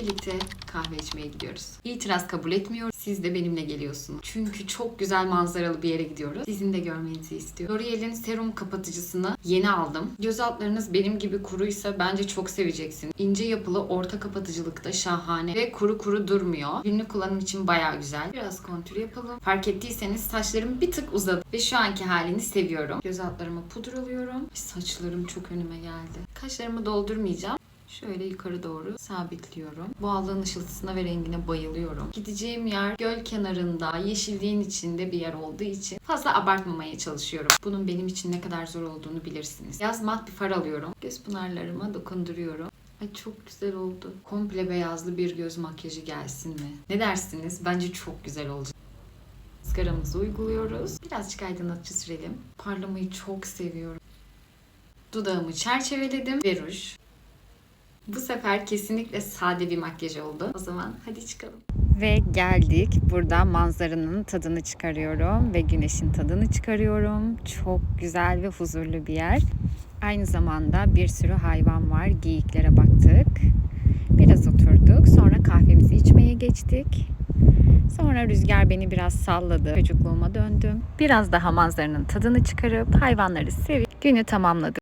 birlikte kahve içmeye gidiyoruz. İtiraz kabul etmiyorum. Siz de benimle geliyorsunuz. Çünkü çok güzel manzaralı bir yere gidiyoruz. Sizin de görmenizi istiyorum. L'Oreal'in serum kapatıcısını yeni aldım. Göz altlarınız benim gibi kuruysa bence çok seveceksiniz. İnce yapılı orta kapatıcılıkta şahane ve kuru kuru durmuyor. Günlük kullanım için bayağı güzel. Biraz kontür yapalım. Fark ettiyseniz saçlarım bir tık uzadı ve şu anki halini seviyorum. Göz altlarıma pudralıyorum. Saçlarım çok önüme geldi. Kaşlarımı doldurmayacağım. Şöyle yukarı doğru sabitliyorum. Bu aldığın ışıltısına ve rengine bayılıyorum. Gideceğim yer göl kenarında, yeşilliğin içinde bir yer olduğu için fazla abartmamaya çalışıyorum. Bunun benim için ne kadar zor olduğunu bilirsiniz. Yaz mat bir far alıyorum. Göz pınarlarıma dokunduruyorum. Ay çok güzel oldu. Komple beyazlı bir göz makyajı gelsin mi? Ne dersiniz? Bence çok güzel olacak. Maskaramızı uyguluyoruz. Birazcık aydınlatıcı sürelim. Parlamayı çok seviyorum. Dudağımı çerçeveledim ve ruj. Bu sefer kesinlikle sade bir makyaj oldu. O zaman hadi çıkalım. Ve geldik. Burada manzaranın tadını çıkarıyorum ve güneşin tadını çıkarıyorum. Çok güzel ve huzurlu bir yer. Aynı zamanda bir sürü hayvan var. Geyiklere baktık. Biraz oturduk. Sonra kahvemizi içmeye geçtik. Sonra rüzgar beni biraz salladı. Çocukluğuma döndüm. Biraz daha manzaranın tadını çıkarıp hayvanları sevip günü tamamladım.